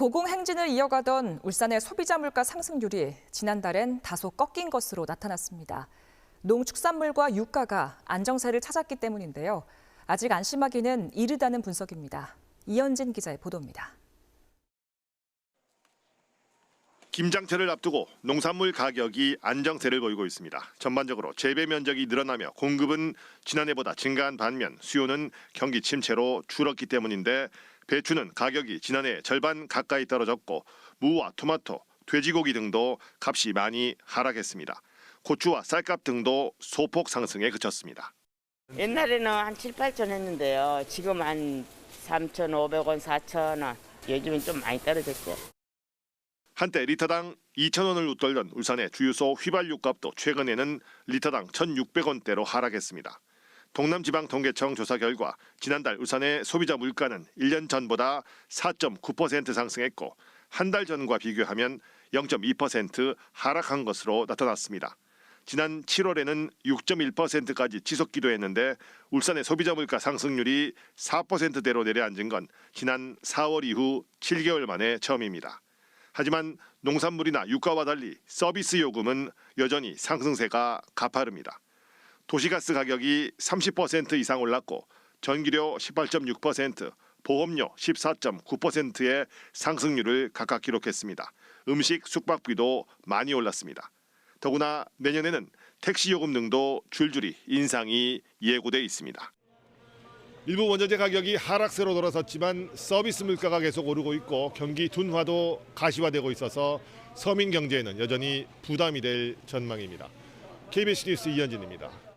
고공 행진을 이어가던 울산의 소비자 물가 상승률이 지난달엔 다소 꺾인 것으로 나타났습니다. 농축산물과 유가가 안정세를 찾았기 때문인데요. 아직 안심하기는 이르다는 분석입니다. 이현진 기자의 보도입니다. 김장철을 앞두고 농산물 가격이 안정세를 보이고 있습니다. 전반적으로 재배 면적이 늘어나며 공급은 지난해보다 증가한 반면 수요는 경기 침체로 줄었기 때문인데 배추는 가격이 지난해 절반 가까이 떨어졌고 무와 토마토, 돼지고기 등도 값이 많이 하락했습니다. 고추와 쌀값 등도 소폭 상승에 그쳤습니다. 옛날에는 한 7, 8천 했는데요. 지금 한 3,500원, 4,000원. 요즘은 좀 많이 떨어졌죠. 한때 리터당 2,000원을 웃돌던 울산의 주유소 휘발유 값도 최근에는 리터당 1,600원대로 하락했습니다. 동남지방통계청 조사 결과 지난달 울산의 소비자 물가는 1년 전보다 4.9% 상승했고 한 달 전과 비교하면 0.2% 하락한 것으로 나타났습니다. 지난 7월에는 6.1%까지 지속기도 했는데 울산의 소비자 물가 상승률이 4%대로 내려앉은 건 지난 4월 이후 7개월 만에 처음입니다. 하지만 농산물이나 유가와 달리 서비스 요금은 여전히 상승세가 가파릅니다. 도시가스 가격이 30% 이상 올랐고 전기료 18.6%, 보험료 14.9%의 상승률을 각각 기록했습니다. 음식, 숙박비도 많이 올랐습니다. 더구나 내년에는 택시 요금 등도 줄줄이 인상이 예고돼 있습니다. 일부 원자재 가격이 하락세로 돌아섰지만 서비스 물가가 계속 오르고 있고 경기 둔화도 가시화되고 있어서 서민 경제에는 여전히 부담이 될 전망입니다. KBS 뉴스 이현진입니다.